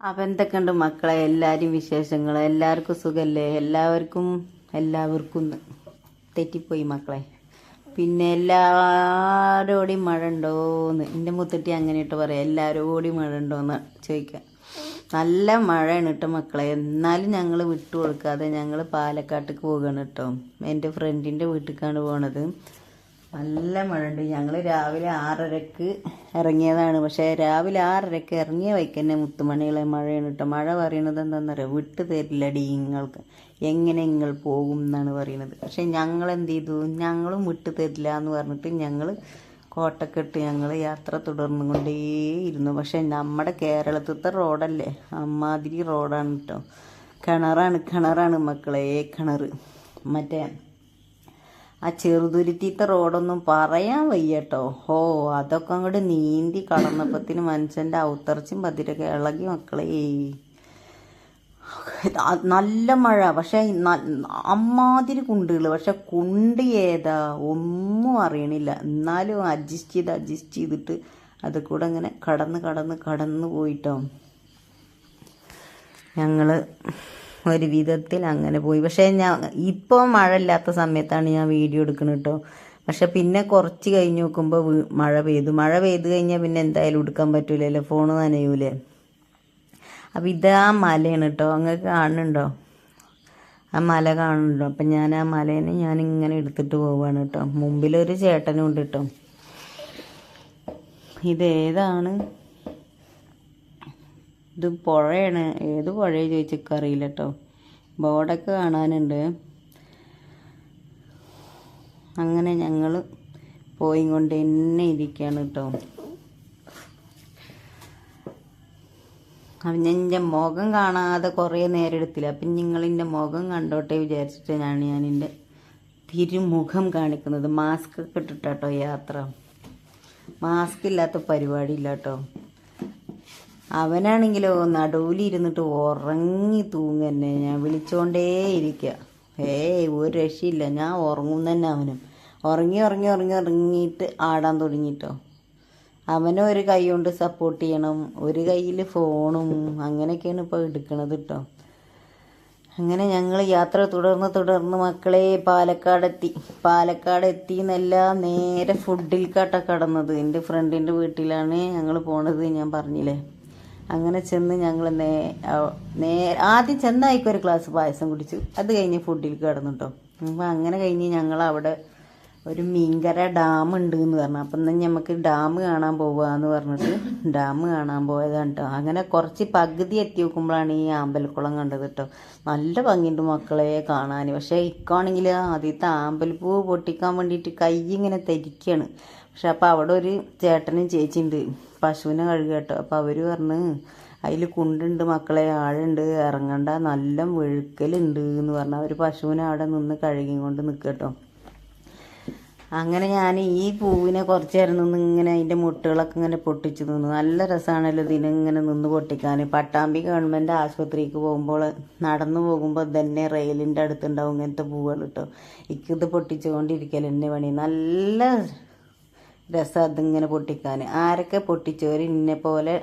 അപ്പം എന്തൊക്കെയുണ്ട് മക്കളെ? എല്ലാവരും വിശേഷങ്ങൾ എല്ലാവർക്കും സുഖല്ലേ? എല്ലാവർക്കും എല്ലാവർക്കും. തെറ്റിപ്പോയി മക്കളെ. പിന്നെ എല്ലാവരോടും മഴ ഉണ്ടോന്ന് എന്റെ മുത്തട്ടി അങ്ങനെ ഇട്ട് പറയാം. എല്ലാവരോടും മഴ ഉണ്ടോയെന്ന് ചോദിക്കാം. നല്ല മഴയാണ് കേട്ടോ മക്കളെ. എന്നാലും ഞങ്ങൾ വിട്ടു കൊടുക്കാതെ ഞങ്ങൾ പാലക്കാട്ടേക്ക് പോവുകയാണ് കേട്ടോ എന്റെ ഫ്രണ്ടിന്റെ വീട്ടിലേക്കാണ് പോണത്. നല്ല മഴ ഉണ്ട് ഞങ്ങൾ രാവിലെ ആറരക്ക് ഇറങ്ങിയതാണ്. പക്ഷേ രാവിലെ ആറരക്ക് ഇറങ്ങിയ വൈക്ക് തന്നെ മുത്തുമണികളെ മഴയാണ് കേട്ടോ മഴ പറയണത് എന്താണെന്നറിയാം വിട്ട് തരില്ലടി നിങ്ങൾക്ക് എങ്ങനെ നിങ്ങൾ പോകും എന്നാണ് പറയുന്നത്. പക്ഷേ ഞങ്ങൾ എന്ത് ചെയ്തു? ഞങ്ങളും വിട്ട് തരില്ല എന്ന് പറഞ്ഞിട്ട് ഞങ്ങൾ കോട്ടക്കെട്ട് ഞങ്ങൾ യാത്ര തുടർന്നു കൊണ്ടേയിരുന്നു. പക്ഷേ നമ്മുടെ കേരളത്തിലത്തെ റോഡല്ലേ? അമ്മാതിരി റോഡാണ് കേട്ടോ കിണറാണ്. കിണറാണ് മക്കളെ കിണർ മറ്റേ ആ ചെറുതുരുത്തിത്തെ റോഡൊന്നും പറയാൻ വയ്യട്ടോ. ഓ അതൊക്കെ അങ്ങോട്ട് നീന്തി കടന്നപ്പത്തിന് മനുഷ്യന്റെ ഔത്തർച്ചും പതിരൊക്കെ ഇളകി മക്കളെ. നല്ല മഴ. പക്ഷെ അമ്മാതിരി കുണ്ടുകൾ. പക്ഷെ കുണ്ട് ഏതാ? ഒന്നും അറിയണില്ല. എന്നാലും അഡ്ജസ്റ്റ് ചെയ്ത് അഡ്ജസ്റ്റ് ചെയ്തിട്ട് അത് കൂടെ അങ്ങനെ കടന്ന് കടന്ന് കടന്ന് പോയിട്ടോ. ഞങ്ങൾ ഒരു വിധത്തിൽ അങ്ങനെ പോയി. പക്ഷേ ഞാൻ ഇപ്പോൾ മഴ ഇല്ലാത്ത സമയത്താണ് ഞാൻ വീഡിയോ എടുക്കുന്നത് കേട്ടോ. പക്ഷെ പിന്നെ കുറച്ച് കഴിഞ്ഞ് നോക്കുമ്പോൾ മഴ പെയ്തു. മഴ പെയ്ത് കഴിഞ്ഞാൽ പിന്നെ എന്തായാലും എടുക്കാൻ പറ്റൂലല്ലോ. ഫോൺ നനയൂലേ. അപ്പം ഇതാ മലയാണ് കേട്ടോ. അങ്ങനെ കാണുന്നുണ്ടോ ആ മല കാണുന്നുണ്ടോ? അപ്പം ഞാൻ ആ മലേനെ ഞാൻ ഇങ്ങനെ എടുത്തിട്ട് പോവുകയാണ് കേട്ടോ. മുമ്പിലൊരു ചേട്ടനും ഉണ്ട് കേട്ടോ. ഇതേതാണ് ഇത് പുഴയാണ്. ഏത് പുഴയെ ചോദിച്ചൊക്കെ അറിയില്ല കേട്ടോ ബോർഡൊക്കെ കാണാനുണ്ട്. അങ്ങനെ ഞങ്ങൾ പോയി കൊണ്ട് തന്നെ ഇരിക്കുകയാണ് കേട്ടോ അപ്പം ഞാൻ എന്റെ മുഖം കാണാതെ കുറേ നേരം എടുത്തില്ല. അപ്പം നിങ്ങളെന്റെ മുഖം കണ്ടോട്ടെ വിചാരിച്ചിട്ടാണ് ഞാൻ എന്റെ തിരുമുഖം കാണിക്കുന്നത്. മാസ്ക് ഒക്കെ ഇട്ടിട്ടാട്ടോ യാത്ര. മാസ്ക് ഇല്ലാത്ത പരിപാടി ഇല്ല കേട്ടോ അവനാണെങ്കിലോ നടുവിലിരുന്നിട്ട് ഉറങ്ങി തൂങ്ങന്നെ. ഞാൻ വിളിച്ചോണ്ടേ ഇരിക്കുക ഏയ് ഒരു രക്ഷയില്ല. ഞാൻ ഉറങ്ങും തന്നെ അവനും. ഉറങ്ങി ഉറങ്ങി ഉറങ്ങി ഉറങ്ങിയിട്ട് ആടാൻ തുടങ്ങിട്ടോ. അവനെ ഒരു കൈ കൊണ്ട് സപ്പോർട്ട് ചെയ്യണം. ഒരു കയ്യിൽ ഫോണും അങ്ങനെയൊക്കെയാണ് ഇപ്പോൾ എടുക്കണത് കേട്ടോ അങ്ങനെ ഞങ്ങൾ യാത്ര തുടർന്ന് തുടർന്ന് മക്കളെ പാലക്കാടെത്തി. പാലക്കാട് എത്തി എന്നല്ല നേരെ ഫുഡിൽ കാട്ട കടന്നത്. എന്റെ ഫ്രണ്ടിന്റെ വീട്ടിലാണ് ഞങ്ങൾ പോണത്. ഞാൻ പറഞ്ഞില്ലേ? അങ്ങനെ ചെന്ന് ഞങ്ങൾ നേ അവ- നേ ആദ്യം ചെന്നായിക്കും ഒരു ഗ്ലാസ് പായസം കുടിച്ചു. അത് കഴിഞ്ഞ് ഫുഡിൽ കിടന്നു കേട്ടോ അപ്പം അങ്ങനെ കഴിഞ്ഞ് ഞങ്ങൾ അവിടെ ഒരു മീൻകര ഡാം ഉണ്ട് എന്ന് പറഞ്ഞു. അപ്പം തന്നെ നമുക്ക് ഡാം കാണാൻ പോവാന്ന് പറഞ്ഞിട്ട് ഡാം കാണാൻ പോയതാണ് കേട്ടോ അങ്ങനെ കുറച്ച് പകുതി എത്തി നോക്കുമ്പോഴാണ് ഈ ആമ്പൽക്കുളം കണ്ടത് കേട്ടോ നല്ല ഭംഗിയുണ്ട് മക്കളെ കാണാൻ പക്ഷേ ഇക്കാണെങ്കിൽ ആദ്യത്തെ ആമ്പൽപ്പൂ പൊട്ടിക്കാൻ വേണ്ടിയിട്ട് കൈ ഇങ്ങനെ തരിക്കാണ്. പക്ഷെ അപ്പോൾ അവിടെ ഒരു ചേട്ടനും ചേച്ചിയുണ്ട്. പശുവിനെ കഴുകട്ടോ കേട്ടോ. അപ്പോൾ അവർ പറഞ്ഞ് അതിൽ കുണ്ടുണ്ട് മക്കളെ ആഴുണ്ട് ഇറങ്ങണ്ട നല്ല വെഴുക്കലുണ്ട് എന്ന് പറഞ്ഞാൽ അവർ പശുവിനെ അവിടെ നിന്ന് കഴുകി കൊണ്ട് നിൽക്കട്ടോ അങ്ങനെ ഞാൻ ഈ പൂവിനെ കുറച്ച് നേരം നിന്ന് ഇങ്ങനെ അതിന്റെ മുട്ടുകളൊക്കെ ഇങ്ങനെ പൊട്ടിച്ച് നിന്നു നല്ല രസമാണല്ലോ ഇതിനെ ഇങ്ങനെ നിന്ന് പൊട്ടിക്കാൻ പട്ടാമ്പി ഗവൺമെന്റ് ആശുപത്രിക്ക് പോകുമ്പോൾ നടന്നു പോകുമ്പോൾ തന്നെ റെയിലിന്റെ അടുത്തുണ്ടാവും ഇങ്ങനത്തെ പൂവുകൾ കേട്ടോ. ഇക്കിത് പൊട്ടിച്ചുകൊണ്ടിരിക്കൽ എന്നെ പണി. നല്ല രസം അതിങ്ങനെ പൊട്ടിക്കാൻ ആരൊക്കെ പൊട്ടിച്ചവർ ഇന്നെ പോലെ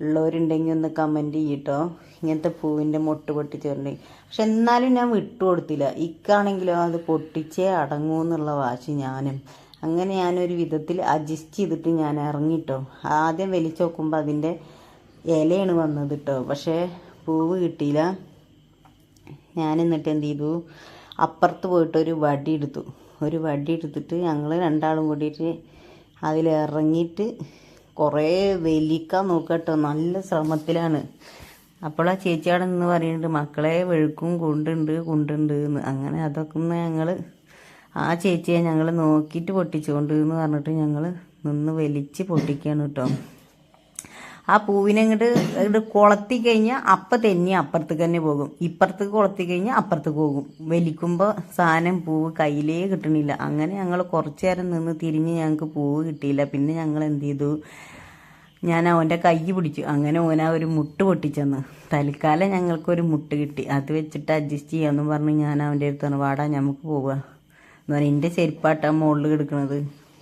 ഉള്ളവരുണ്ടെങ്കിൽ ഒന്ന് കമന്റ് ചെയ്യട്ടോ. ഇങ്ങനത്തെ പൂവിന്റെ മൊട്ട് പൊട്ടിച്ചവരുണ്ടെങ്കിൽ പക്ഷെ എന്നാലും ഞാൻ വിട്ടു കൊടുത്തില്ല ഇക്കാണെങ്കിലോ അത് പൊട്ടിച്ചേ അടങ്ങൂ എന്നുള്ള വാശി ഞാനും. അങ്ങനെ ഞാനൊരു വിധത്തിൽ അഡ്ജസ്റ്റ് ചെയ്തിട്ട് ഞാൻ ഇറങ്ങിട്ടോ. ആദ്യം വലിച്ചു നോക്കുമ്പോൾ അതിന്റെ ഇലയാണ് വന്നത് കേട്ടോ പക്ഷേ പൂവ് കിട്ടിയില്ല. ഞാൻ എന്നിട്ട് എന്ത് ചെയ്തു? അപ്പുറത്ത് പോയിട്ട് ഒരു വടി എടുത്തു. ഒരു വടി എടുത്തിട്ട് ഞങ്ങൾ രണ്ടാളും കൂടിയിട്ട് അതിലിറങ്ങിയിട്ട് കുറേ വലിക്കാൻ നോക്കട്ടോ. നല്ല ശ്രമത്തിലാണ്. അപ്പോൾ ആ ചേച്ചി അവിടെ നിന്ന് പറയുന്നുണ്ട് മക്കളെ വെഴുക്കും കൊണ്ടുണ്ട് കൊണ്ടുണ്ട് എന്ന്. അങ്ങനെ അതൊക്കെ ഞങ്ങൾ ആ ചേച്ചിയെ ഞങ്ങൾ നോക്കിയിട്ട് പൊട്ടിച്ചുകൊണ്ട് എന്ന് പറഞ്ഞിട്ട് ഞങ്ങൾ നിന്ന് വലിച്ച് പൊട്ടിക്കുകയാണ് കേട്ടോ. ആ പൂവിനെ ഇങ്ങോട്ട് ഇങ്ങോട്ട് കൊളത്തി കഴിഞ്ഞാൽ അപ്പം തന്നെ അപ്പുറത്തേക്ക് തന്നെ പോകും. ഇപ്പുറത്തേക്ക് കൊളത്തി കഴിഞ്ഞാൽ അപ്പുറത്തേക്ക് പോകും. വലിക്കുമ്പോൾ സാധനം പൂവ് കയ്യിലേ കിട്ടണില്ല. അങ്ങനെ ഞങ്ങൾ കുറച്ച് നേരം നിന്ന് തിരിഞ്ഞ് ഞങ്ങൾക്ക് പൂവ് കിട്ടിയില്ല. പിന്നെ ഞങ്ങൾ എന്ത് ചെയ്തു? ഞാൻ അവന്റെ കൈ പിടിച്ചു. അങ്ങനെ ഓന ഒരു മുട്ട് പൊട്ടിച്ചെന്ന്. തൽക്കാലം ഞങ്ങൾക്കൊരു മുട്ട് കിട്ടി. അത് വെച്ചിട്ട് അഡ്ജസ്റ്റ് ചെയ്യാമെന്ന് പറഞ്ഞ് ഞാൻ അവന്റെ അടുത്ത് വാടാ നമുക്ക് പോവുക എന്ന് പറഞ്ഞാൽ എന്റെ ചെരുപ്പാട്ടാണ് മുകളിൽ കിടക്കണത്.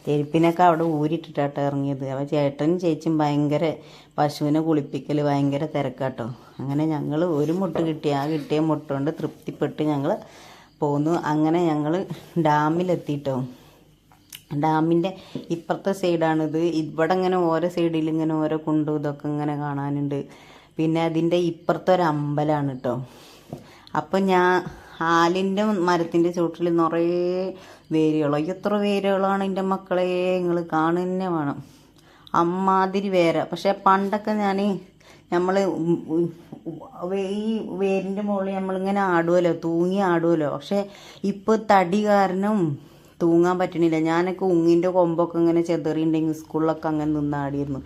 ചെരുപ്പിനൊക്കെ അവിടെ ഊരിട്ടിട്ടാട്ടോ ഇറങ്ങിയത്. അപ്പോൾ ചേട്ടനും ചേച്ചിയും ഭയങ്കര പശുവിനെ കുളിപ്പിക്കൽ ഭയങ്കര തിരക്കാട്ടോ. അങ്ങനെ ഞങ്ങൾ ഒരു മുട്ട കിട്ടി. ആ കിട്ടിയ മുട്ട കൊണ്ട് തൃപ്തിപ്പെട്ട് ഞങ്ങൾ പോന്നു. അങ്ങനെ ഞങ്ങൾ ഡാമിലെത്തിയിട്ടോ ഡാമിന്റെ ഇപ്പുറത്തെ സൈഡാണിത്. ഇവിടെ ഇങ്ങനെ ഓരോ സൈഡിൽ ഇങ്ങനെ ഓരോ കുണ്ടും ഇതൊക്കെ ഇങ്ങനെ കാണാനുണ്ട്. പിന്നെ അതിന്റെ ഇപ്പുറത്തെ ഒരു അമ്പലമാണ് കേട്ടോ അപ്പം ഞാൻ ആലിന്റെ മരത്തിന്റെ ചുവട്ടിൽ നിറയെ വേരുകളോ. എത്ര വേരുകളാണ് എന്റെ മക്കളെ? നിങ്ങൾ കാണുന്നെ വേണം. അമ്മാതിരി വേര. പക്ഷെ പണ്ടൊക്കെ ഞാൻ നമ്മൾ ഈ വേരിന്റെ മുകളിൽ നമ്മളിങ്ങനെ ആടുമല്ലോ തൂങ്ങി ആടുമല്ലോ പക്ഷെ ഇപ്പോൾ തടി കാരണം തൂങ്ങാൻ പറ്റണില്ല. ഞാനൊക്കെ ഉങ്ങിന്റെ കൊമ്പൊക്കെ ഇങ്ങനെ ചെതറിയുണ്ടെങ്കിൽ സ്കൂളിലൊക്കെ അങ്ങനെ നിന്ന് ആടിയിരുന്നു.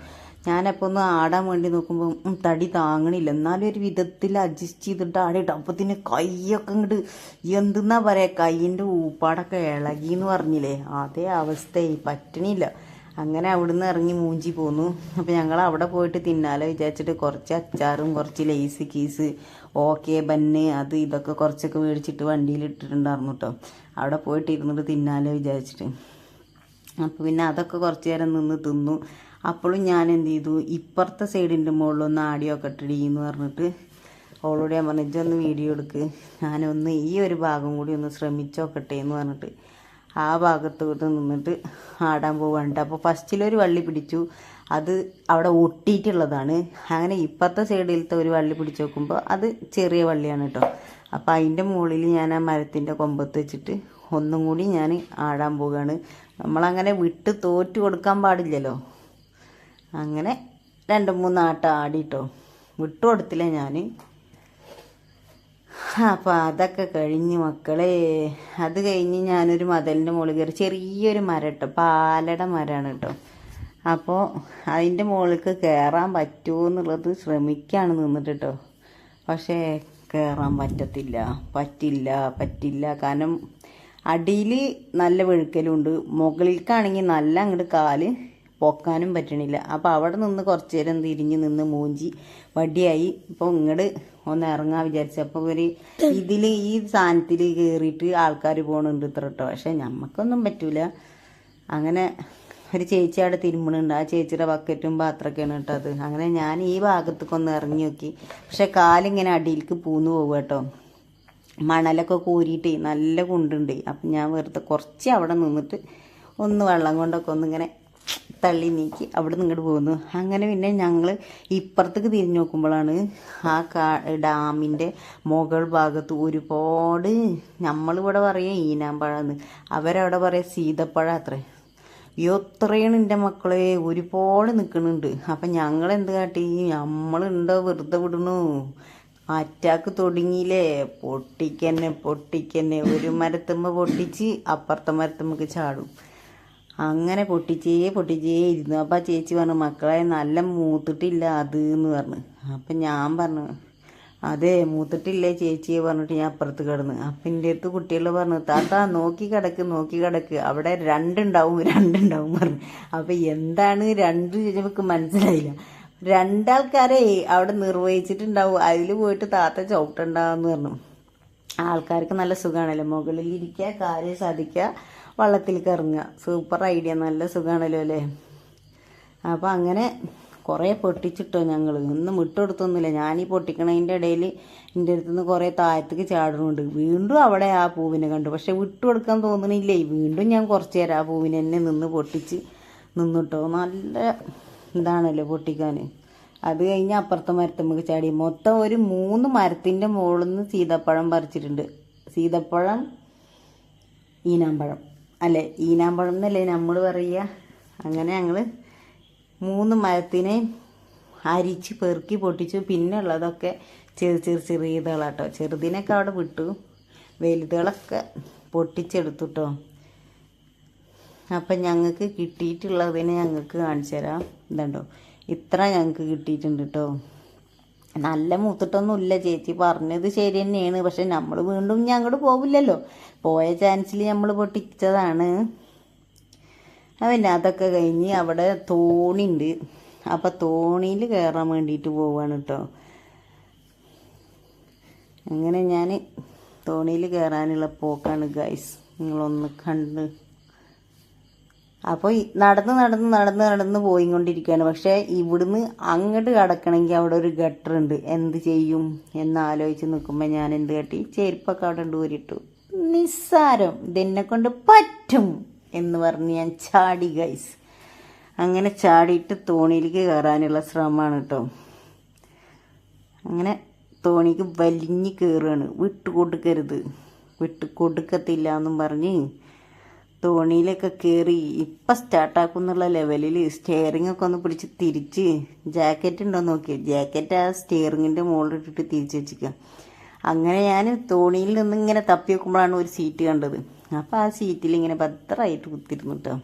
ഞാനപ്പോൾ ഒന്ന് ആടാൻ വേണ്ടി നോക്കുമ്പോൾ തടി താങ്ങണില്ല. എന്നാലും ഒരു വിധത്തിൽ അഡ്ജസ്റ്റ് ചെയ്തിട്ട് ആടിയിട്ട് അപ്പത്തിന് കൈയൊക്കെ ഇങ്ങോട്ട് എന്തെന്നാ പറയാ കൈയിന്റെ ഊപ്പാടൊക്കെ ഇളകി എന്ന് പറഞ്ഞില്ലേ? അതേ അവസ്ഥയായി. പറ്റണില്ല. അങ്ങനെ അവിടുന്ന് ഇറങ്ങി മൂഞ്ചി പോന്നു. അപ്പോൾ ഞങ്ങൾ അവിടെ പോയിട്ട് തിന്നാലോ വിചാരിച്ചിട്ട് കുറച്ച് അച്ചാറും കുറച്ച് ലേസ് കീസ് ഓക്കെ ബന്ന് അത് ഇതൊക്കെ കുറച്ചൊക്കെ മേടിച്ചിട്ട് വണ്ടിയിൽ ഇട്ടിട്ടുണ്ടായിരുന്നു കേട്ടോ അവിടെ പോയിട്ട് ഇരുന്നിട്ട് തിന്നാലോ വിചാരിച്ചിട്ട്. അപ്പോൾ പിന്നെ അതൊക്കെ കുറച്ച് നേരം നിന്ന് തിന്നു. അപ്പോഴും ഞാൻ എന്ത് ചെയ്തു ഇപ്പുറത്തെ സൈഡിന്റെ മുകളിലൊന്ന് ആടിയൊക്കെ ഇട്ടിടി എന്ന് പറഞ്ഞിട്ട് അവളോട് ഞാൻ പറഞ്ഞു ഇജ്ജൊന്ന് വീഡിയോ എടുക്ക്. ഞാനൊന്ന് ഈ ഒരു ഭാഗം കൂടി ഒന്ന് ശ്രമിച്ചോക്കട്ടെ എന്ന് പറഞ്ഞിട്ട് ആ ഭാഗത്ത് ഭാഗത്തോട്ട് നിന്നിട്ട് ആടാൻ പോവാണ്ട്. അപ്പോൾ ഫസ്റ്റിലൊരു വള്ളി പിടിച്ചു. അത് അവിടെ ഒട്ടിയിട്ടുള്ളതാണ്. അങ്ങനെ ഇപ്പുറത്തെ സൈഡിലത്തെ ഒരു വള്ളി പിടിച്ച് നോക്കുമ്പോൾ അത് ചെറിയ വള്ളിയാണ് കേട്ടോ. അപ്പോൾ അതിന്റെ മുകളിൽ ഞാൻ ആ മരത്തിന്റെ കൊമ്പത്ത് വെച്ചിട്ട് ഒന്നും കൂടി ഞാൻ ആടാൻ പോവുകയാണ് നമ്മളങ്ങനെ വിട്ട് തോറ്റു കൊടുക്കാൻ പാടില്ലല്ലോ. അങ്ങനെ രണ്ട് മൂന്നാട്ട് ആടി ആടിട്ടോ. വിട്ടു കൊടുത്തില്ല ഞാൻ അപ്പോൾ അതൊക്കെ കഴിഞ്ഞ് മക്കളെ അത് കഴിഞ്ഞ് ഞാനൊരു മതലിന്റെ മുകളിൽ കയറി ചെറിയൊരു മരം കേട്ടോ പാലയുടെ മരമാണ് കേട്ടോ അപ്പോൾ അതിന്റെ മുകളിലേക്ക് കയറാൻ പറ്റുമോ എന്നുള്ളത് ശ്രമിക്കുകയാണ് നിന്നിട്ട് കേട്ടോ പക്ഷേ കയറാൻ പറ്റത്തില്ല പറ്റില്ല പറ്റില്ല. കാരണം അടിയിൽ നല്ല വെഴുക്കലുണ്ട് മുകളിലേക്കാണെങ്കിൽ നല്ല അങ്ങോട്ട് കാൽ പൊക്കാനും പറ്റണില്ല. അപ്പോൾ അവിടെ നിന്ന് കുറച്ച് നേരം തിരിഞ്ഞ് നിന്ന് മൂഞ്ചി വടിയായി. ഇപ്പോൾ ഇങ്ങോട്ട് ഒന്ന് ഇറങ്ങാൻ വിചാരിച്ചു. അപ്പോൾ ഒരു ഇതിൽ ഈ സാധനത്തിൽ കയറിയിട്ട് ആൾക്കാർ പോകണുണ്ട് ഇത്ര കേട്ടോ പക്ഷേ ഞമ്മക്കൊന്നും പറ്റൂല. അങ്ങനെ ഒരു ചേച്ചി അവിടെ തിരുമ്പണുണ്ട്. ആ ചേച്ചിയുടെ ബക്കറ്റും പാത്രമൊക്കെയാണ് കേട്ടോ അത്. അങ്ങനെ ഞാൻ ഈ ഭാഗത്തേക്ക് ഒന്ന് ഇറങ്ങി നോക്കി. പക്ഷെ കാലിങ്ങനെ അടിയിലേക്ക് പൂന്ന് പോകും കേട്ടോ. മണലൊക്കെ കോരിയിട്ട് നല്ല കുണ്ടുണ്ട്. അപ്പം ഞാൻ വെറുതെ കുറച്ച് അവിടെ നിന്നിട്ട് ഒന്ന് വെള്ളം കൊണ്ടൊക്കെ ഒന്നിങ്ങനെ തള്ളി നീക്കി അവിടെ നിന്ന് പോകുന്നു അങ്ങനെ പിന്നെ ഞങ്ങൾ ഇപ്പുറത്തേക്ക് തിരിഞ്ഞു നോക്കുമ്പോഴാണ് ആ കാ ഡാമിന്റെ മുകൾ ഭാഗത്ത് ഒരുപാട് നമ്മളിവിടെ പറയാം ഈനാമ്പഴമെന്ന് അവരവിടെ പറയാം സീതപ്പഴം അത്രേ. എത്രയാണ് എന്റെ മക്കളെ ഒരുപാട് നിൽക്കുന്നുണ്ട് അപ്പം ഞങ്ങൾ എന്ത് കാട്ടി? നമ്മളുണ്ടോ വെറുതെ വിടണു അറ്റാക്ക് തുടങ്ങിയില്ലേ? പൊട്ടിക്കന്നെ പൊട്ടിക്കന്നെ. ഒരു മരത്തുമ്മ പൊട്ടിച്ച് അപ്പുറത്തെ മരത്തുമ്മക്ക് ചാടും. അങ്ങനെ പൊട്ടിച്ചേ പൊട്ടിച്ചേ ഇരുന്നു. അപ്പം ചേച്ചി പറഞ്ഞു മക്കളെ നല്ല മൂത്തിട്ടില്ല അത് എന്ന് പറഞ്ഞു. അപ്പം ഞാൻ പറഞ്ഞു അതെ മൂത്തിട്ടില്ലേ? ചേച്ചിയെ പറഞ്ഞിട്ട് ഞാൻ അപ്പുറത്ത് കിടന്ന്. അപ്പം എന്റെ അടുത്ത് കുട്ടികൾ പറഞ്ഞു താത്ത നോക്കി കിടക്ക് നോക്കി കിടക്ക്. അവിടെ രണ്ടുണ്ടാവും രണ്ടുണ്ടാവും പറഞ്ഞു. അപ്പം എന്താണ് രണ്ട് നമുക്ക് മനസ്സിലായില്ല. രണ്ടാൾക്കാരെ അവിടെ നിർവഹിച്ചിട്ടുണ്ടാവും. അതിൽ പോയിട്ട് താത്ത ചവിട്ടുണ്ടാവെന്ന് പറഞ്ഞു. ആൾക്കാർക്ക് നല്ല സുഖമാണല്ലോ മുകളിൽ ഇരിക്കുക കാര്യം സാധിക്കുക വള്ളത്തിലേക്ക് ഇറങ്ങുക സൂപ്പർ ഐഡിയ നല്ല സുഖമാണല്ലോ അല്ലേ? അപ്പോൾ അങ്ങനെ കുറേ പൊട്ടിച്ചിട്ടോ ഞങ്ങൾ ഒന്നും വിട്ടുകൊടുത്തൊന്നുമില്ല ഞാൻ ഈ പൊട്ടിക്കണതിന്റെ ഇടയിൽ എന്റെ അടുത്ത് നിന്ന് കുറേ താഴത്തേക്ക് ചാടുന്നുണ്ട്. വീണ്ടും അവിടെ ആ പൂവിനെ കണ്ടു. പക്ഷെ വിട്ടുകൊടുക്കാൻ തോന്നണില്ലേ? വീണ്ടും ഞാൻ കുറച്ച് നേരം ആ പൂവിനെ തന്നെ നിന്ന് പൊട്ടിച്ച് നിന്നിട്ടോ. നല്ല ഇതാണല്ലോ പൊട്ടിക്കാൻ അത് കഴിഞ്ഞ് അപ്പുറത്തെ മരത്തുമ്പോൾ ചാടി. മൊത്തം ഒരു മൂന്ന് മരത്തിന്റെ മുകളിൽ നിന്ന് സീതപ്പഴം പറിച്ചിട്ടുണ്ട്. സീതപ്പഴം ഈനാമ്പഴം. അല്ലേ? ഈനാമ്പഴം എന്നല്ലേ നമ്മൾ പറയുക? അങ്ങനെ ഞങ്ങൾ മൂന്ന് മരത്തിനെ അരിച്ച് പെറുക്കി പൊട്ടിച്ചു. പിന്നെ ഉള്ളതൊക്കെ ചെറു ചെറു ചെറിയതുകളാട്ടോ. ചെറുതിനൊക്കെ അവിടെ വിട്ടു. വലുതുകളൊക്കെ പൊട്ടിച്ചെടുത്തുട്ടോ. അപ്പം ഞങ്ങൾക്ക് കിട്ടിയിട്ടുള്ളതിനെ ഞങ്ങൾക്ക് കാണിച്ചു തരാം. ഇതുണ്ടോ? ഇത്ര ഞങ്ങൾക്ക് കിട്ടിയിട്ടുണ്ട് കേട്ടോ നല്ല മൂത്തിട്ടൊന്നുമില്ല ചേച്ചി പറഞ്ഞത് ശരി തന്നെയാണ്. പക്ഷെ നമ്മൾ വീണ്ടും ഞാൻ അങ്ങോട്ട് പോവില്ലല്ലോ. പോയ ചാൻസിൽ നമ്മൾ പൊട്ടിച്ചതാണ് പിന്നെ അതൊക്കെ കഴിഞ്ഞ് അവിടെ തോണിയുണ്ട് അപ്പം തോണിയിൽ കയറാൻ വേണ്ടിയിട്ട് പോവാണ് കേട്ടോ അങ്ങനെ ഞാൻ തോണിയിൽ കയറാനുള്ള പോക്കാണ് ഗൈസ് നിങ്ങളൊന്ന് കണ്ട് അപ്പോൾ നടന്ന് നടന്ന് നടന്ന് നടന്ന് പോയിക്കൊണ്ടിരിക്കുകയാണ്. പക്ഷേ ഇവിടുന്ന് അങ്ങോട്ട് കടക്കണമെങ്കിൽ അവിടെ ഒരു ഗട്ടർ ഉണ്ട്. എന്ത് ചെയ്യും എന്നാലോചിച്ച് നിൽക്കുമ്പോൾ ഞാൻ എന്ത് കട്ടി? ചെരുപ്പൊക്കെ അവിടെ ഉണ്ട് ഊരിട്ടു നിസ്സാരം. ഇതെന്നെ കൊണ്ട് പറ്റും എന്ന് പറഞ്ഞ് ഞാൻ ചാടി ഗൈസ് അങ്ങനെ ചാടിയിട്ട് തോണിയിലേക്ക് കയറാനുള്ള ശ്രമമാണ് കേട്ടോ അങ്ങനെ തോണിക്ക് വലിഞ്ഞ് കയറുകയാണ്. വിട്ടുകൊടുക്കരുത്. വിട്ട് കൊടുക്കത്തില്ല എന്നും പറഞ്ഞ് തോണിയിലൊക്കെ കയറി ഇപ്പം സ്റ്റാർട്ടാക്കും എന്നുള്ള ലെവലിൽ സ്റ്റിയറിംഗ് ഒക്കെ ഒന്ന് പിടിച്ച് തിരിച്ച് ജാക്കറ്റ് ഉണ്ടോ നോക്കി. ജാക്കറ്റ് ആ സ്റ്റിയറിങ്ങിന്റെ മുകളിലിട്ടിട്ട് തിരിച്ച് വെച്ചിരിക്കുക അങ്ങനെ ഞാൻ തോണിയിൽ നിന്ന് ഇങ്ങനെ തപ്പി വെക്കുമ്പോഴാണ് ഒരു സീറ്റ് കണ്ടത്. അപ്പോൾ ആ സീറ്റിൽ ഇങ്ങനെ ഭദ്രമായിട്ട് കുത്തിരുന്നു കേട്ടോ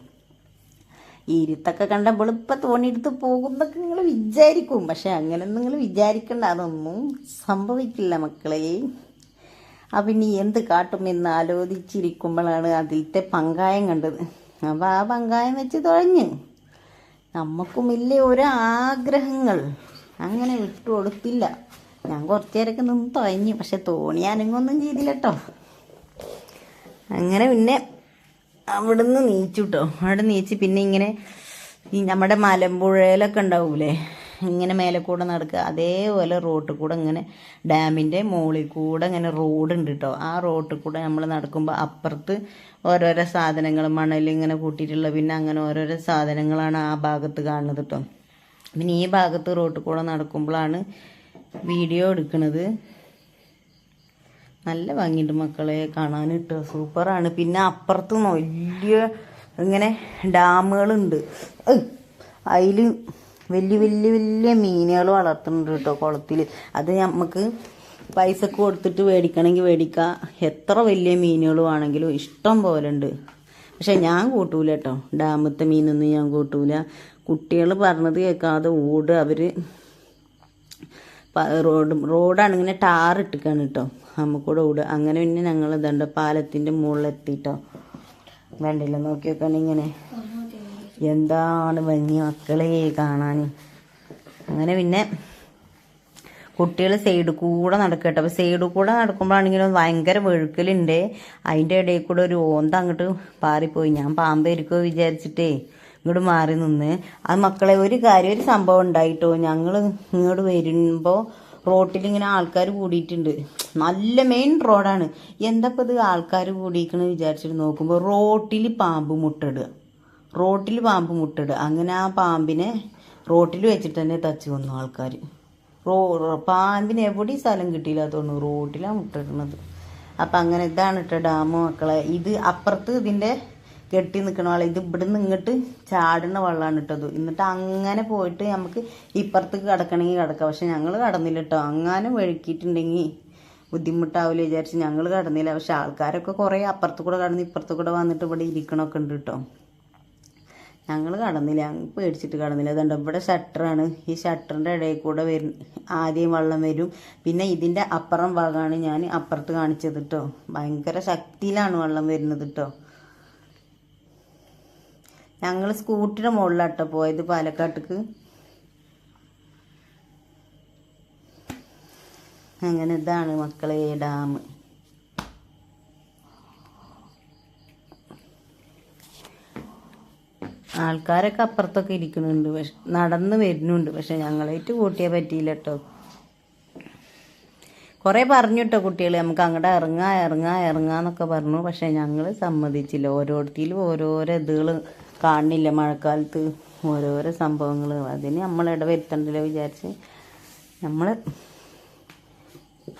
ഇരുത്തൊക്കെ കണ്ടപ്പോൾ ഇപ്പം തോണിയെടുത്ത് പോകുന്നൊക്കെ നിങ്ങൾ വിചാരിക്കും. പക്ഷെ അങ്ങനെ നിങ്ങൾ വിചാരിക്കേണ്ട. അതൊന്നും സംഭവിക്കില്ല മക്കളെ. ഇനി എന്ത് കാട്ടുമെന്ന് ആലോചിച്ചിരിക്കുമ്പോഴാണ് അതിലത്തെ പങ്കായം കണ്ടത്. അപ്പം ആ പങ്കായം വെച്ച് തുഴഞ്ഞ്. നമുക്കുമില്ലേ ഓരോ ആഗ്രഹങ്ങൾ അങ്ങനെ വിട്ടു കൊടുത്തില്ല. ഞാൻ കുറച്ചു നേരമൊക്കെ നിന്ന് തുഴഞ്ഞു. പക്ഷെ തോണി അനങ്ങൊന്നും ചെയ്തില്ല കേട്ടോ അങ്ങനെ പിന്നെ അവിടുന്ന് നീച്ചു കേട്ടോ അവിടെ നീച്ച് പിന്നെ ഇങ്ങനെ ഈ നമ്മുടെ മലമ്പുഴയിലൊക്കെ ഉണ്ടാവൂലേ? ഇങ്ങനെ മേലെ കൂടെ നടക്കുക. അതേപോലെ റോട്ടിൽ കൂടെ ഇങ്ങനെ ഡാമിന്റെ മുകളിൽ കൂടെ ഇങ്ങനെ റോഡ് ഉണ്ട് കേട്ടോ ആ റോട്ടിൽ കൂടെ നമ്മൾ നടക്കുമ്പോൾ അപ്പുറത്ത് ഓരോരോ സാധനങ്ങൾ മണൽ ഇങ്ങനെ കൂട്ടിയിട്ടുള്ള പിന്നെ അങ്ങനെ ഓരോരോ സാധനങ്ങളാണ് ആ ഭാഗത്ത് കാണുന്നത് കേട്ടോ പിന്നെ ഈ ഭാഗത്ത് റോട്ടിൽ കൂടെ നടക്കുമ്പോഴാണ് വീഡിയോ എടുക്കുന്നത്. നല്ല ഭംഗിയുണ്ട് മക്കളെ കാണാൻ കിട്ടുക സൂപ്പറാണ് പിന്നെ അപ്പുറത്ത് വലിയ ഇങ്ങനെ ഡാമുകളുണ്ട് അതിൽ വലിയ വലിയ വലിയ മീനുകൾ വളർത്തുന്നുണ്ട് കേട്ടോ കുളത്തിൽ. അത് നമുക്ക് പൈസക്ക് കൊടുത്തിട്ട് മേടിക്കണമെങ്കിൽ മേടിക്കാം എത്ര വലിയ മീനുകൾ വേണമെങ്കിലും ഇഷ്ടം പോലെ ഉണ്ട്. പക്ഷെ ഞാൻ കൂട്ടൂല കേട്ടോ. ഡാമത്തെ മീനൊന്നും ഞാൻ കൂട്ടൂല. കുട്ടികൾ പറഞ്ഞത് കേൾക്കാതെ ഓട്. അവർ റോഡ് റോഡാണ് ഇങ്ങനെ ടാർ ഇട്ടിക്കാണ് കേട്ടോ. നമുക്കൂടെ ഓട്. അങ്ങനെ പിന്നെ ഞങ്ങൾ ഇതുണ്ട് പാലത്തിന്റെ മുകളിലെത്തിട്ടോ വേണ്ടില്ല നോക്കി നോക്കാൻ ഇങ്ങനെ. എന്താണ് ഭംഗി മക്കളെ കാണാൻ അങ്ങനെ പിന്നെ കുട്ടികൾ സൈഡ് കൂടെ നടക്കട്ടെ. അപ്പോൾ സൈഡ് കൂടെ നടക്കുമ്പോഴാണെങ്കിലും ഭയങ്കര വെഴുക്കലുണ്ട് അതിന്റെ ഇടയിൽ കൂടെ ഒരു ഓന്ത അങ്ങോട്ട് പാറിപ്പോയി. ഞാൻ പാമ്പായിരിക്കുമോ വിചാരിച്ചിട്ടേ ഇങ്ങോട്ട് മാറി നിന്ന്. അത് മക്കളെ ഒരു കാര്യം ഒരു സംഭവം ഉണ്ടായിട്ടോ? ഞങ്ങൾ ഇങ്ങോട്ട് വരുമ്പോൾ റോട്ടിൽ ഇങ്ങനെ ആൾക്കാർ കൂടിയിട്ടുണ്ട്. നല്ല മെയിൻ റോഡാണ് എന്താ ഇത് ആൾക്കാർ കൂടിയിരിക്കണമെന്ന് വിചാരിച്ചിട്ട് നോക്കുമ്പോൾ റോട്ടിൽ പാമ്പ് മുട്ടിടുക റോട്ടിൽ പാമ്പ് മുട്ടിടുക അങ്ങനെ ആ പാമ്പിനെ റോട്ടിൽ വെച്ചിട്ട് തന്നെ തച്ച് വന്നു ആൾക്കാർ റോ പാമ്പിന് എവിടെയും സ്ഥലം കിട്ടിയില്ല റോട്ടിലാണ് മുട്ടിടുന്നത് അപ്പം അങ്ങനെ ഇതാണ് കേട്ടോ ഡാം മക്കളെ. ഇത് അപ്പുറത്ത് ഇതിന്റെ കെട്ടി നിൽക്കണ വെള്ളം. ഇത് ഇവിടുന്ന് ഇങ്ങോട്ട് ചാടുന്ന വെള്ളമാണ് ഇട്ടത് എന്നിട്ട് അങ്ങനെ പോയിട്ട് നമുക്ക് ഇപ്പുറത്തേക്ക് കിടക്കണമെങ്കിൽ കിടക്കാം. പക്ഷെ ഞങ്ങൾ കടന്നില്ല കേട്ടോ അങ്ങനെ വഴുക്കിയിട്ടുണ്ടെങ്കിൽ ബുദ്ധിമുട്ടാവില്ല വിചാരിച്ച് ഞങ്ങൾ കടന്നില്ല. പക്ഷെ ആൾക്കാരൊക്കെ കുറേ അപ്പുറത്ത് കൂടെ കടന്ന് ഇപ്പുറത്ത് കൂടെ വന്നിട്ട് ഇവിടെ ഇരിക്കണമൊക്കെ ഉണ്ട് കേട്ടോ ഞങ്ങൾ കടന്നില്ല. ഞങ്ങൾ പേടിച്ചിട്ട് കടന്നില്ല. അതുകൊണ്ട് ഇവിടെ ഷട്ടറാണ്. ഈ ഷട്ടറിന്റെ ഇടയിൽ കൂടെ വരും. ആദ്യം വെള്ളം വരും. പിന്നെ ഇതിന്റെ അപ്പുറം ഭാഗമാണ് ഞാൻ അപ്പുറത്ത് കാണിച്ചത് കേട്ടോ ഭയങ്കര ശക്തിയിലാണ് വെള്ളം വരുന്നത് കേട്ടോ ഞങ്ങൾ സ്കൂട്ടിയുടെ മുകളിലാട്ടോ പോയത് പാലക്കാട്ടേക്ക്. അങ്ങനെ ഇതാണ് മക്കളെ ഡാം. ആൾക്കാരൊക്കെ അപ്പുറത്തൊക്കെ ഇരിക്കുന്നുണ്ട്. പക്ഷെ നടന്ന് വരുന്നുണ്ട്. പക്ഷെ ഞങ്ങളായിട്ട് കൂട്ടിയേ പറ്റിയില്ല കേട്ടോ കുറേ പറഞ്ഞു കേട്ടോ കുട്ടികൾ നമുക്ക് അങ്ങോട്ട് ഇറങ്ങാ ഇറങ്ങാ ഇറങ്ങാന്നൊക്കെ പറഞ്ഞു. പക്ഷെ ഞങ്ങൾ സമ്മതിച്ചില്ല. ഓരോരുത്തിലും ഓരോരോ ഇതുകൾ കാണില്ല മഴക്കാലത്ത്. ഓരോരോ സംഭവങ്ങൾ അതിന് നമ്മൾ ഇടവരുത്തണ്ടല്ലോ വിചാരിച്ച്. നമ്മൾ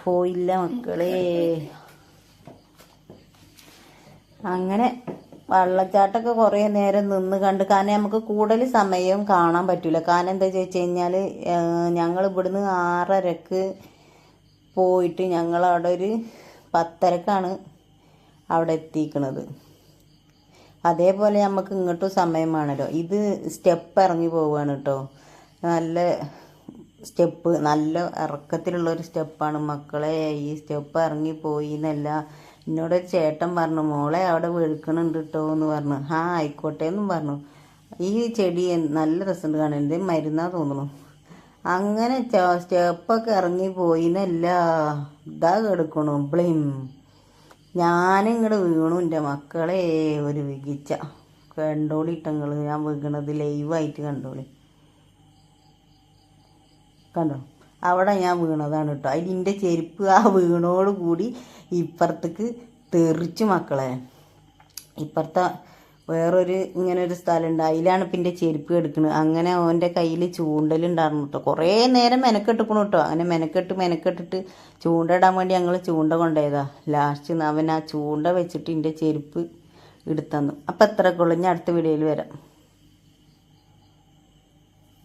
പോയില്ല മക്കളെ. അങ്ങനെ വെള്ളച്ചാട്ടമൊക്കെ കുറേ നേരം നിന്ന് കണ്ട് കാരണം നമുക്ക് കൂടുതൽ സമയം കാണാൻ പറ്റില്ല കാരണം എന്താ ചോദിച്ചു കഴിഞ്ഞാൽ ഞങ്ങൾ ഇവിടുന്ന് ആറരക്ക് പോയിട്ട് ഞങ്ങൾ അവിടെ ഒരു പത്തരക്കാണ് അവിടെ എത്തിക്കണത്. അതേപോലെ നമുക്ക് ഇങ്ങോട്ടും സമയമാണല്ലോ ഇത് സ്റ്റെപ്പ് ഇറങ്ങി പോവുകയാണ് കേട്ടോ നല്ല സ്റ്റെപ്പ് നല്ല ഇറക്കത്തിലുള്ള ഒരു സ്റ്റെപ്പാണ്. മക്കളെ ഈ സ്റ്റെപ്പ് ഇറങ്ങി പോയി എന്നല്ല എന്നോടൊരു ചേട്ടൻ പറഞ്ഞു മോളെ അവിടെ വെളുക്കണുണ്ട് കേട്ടോ എന്ന് പറഞ്ഞു. ആ ആയിക്കോട്ടെ എന്നും പറഞ്ഞു. ഈ ചെടി നല്ല രസമുണ്ട് കാണാൻ. എന്തേ മരുന്നാ തോന്നുന്നു അങ്ങനെ സ്റ്റെപ്പൊക്കെ ഇറങ്ങി പോയിന്നല്ല. ഇതാ കിടക്കണു. ബ്ലിം. ഞാനിങ്ങോട്ട് വീണു എന്റെ മക്കളെ. ഒരു വികിച്ച. കണ്ടോളി ഇട്ടങ്ങൾ ഞാൻ വീണത് ലൈവായിട്ട് കണ്ടോളി. കണ്ടോ? അവിടെ ഞാൻ വീണതാണ് കേട്ടോ. അതിന്റെ ചെരുപ്പ് ആ വീണോട് കൂടി ഇപ്പുറത്തേക്ക് തെറിച്ചു മക്കളെ. ഇപ്പുറത്തെ വേറൊരു ഇങ്ങനെ ഒരു സ്ഥലമുണ്ട്. അതിലാണ് ഇപ്പം എന്റെ ചെരുപ്പ് എടുക്കുന്നത് അങ്ങനെ അവന്റെ കയ്യിൽ ചൂണ്ടലുണ്ടായിരുന്നു കേട്ടോ. കുറേ നേരം മെനക്കെട്ടുക്കണു കേട്ടോ. അങ്ങനെ മെനക്കെട്ട് മെനക്കെട്ടിട്ട് ഇടാൻ വേണ്ടി ഞങ്ങൾ ചൂണ്ട കൊണ്ടുപോയതാ. ലാസ്റ്റ് അവൻ ആ ചൂണ്ട വെച്ചിട്ട് എന്റെ ചെരുപ്പ് എടുത്തന്നു. അപ്പം എത്ര ഞാൻ അടുത്ത വീഡിയോയിൽ വരാം.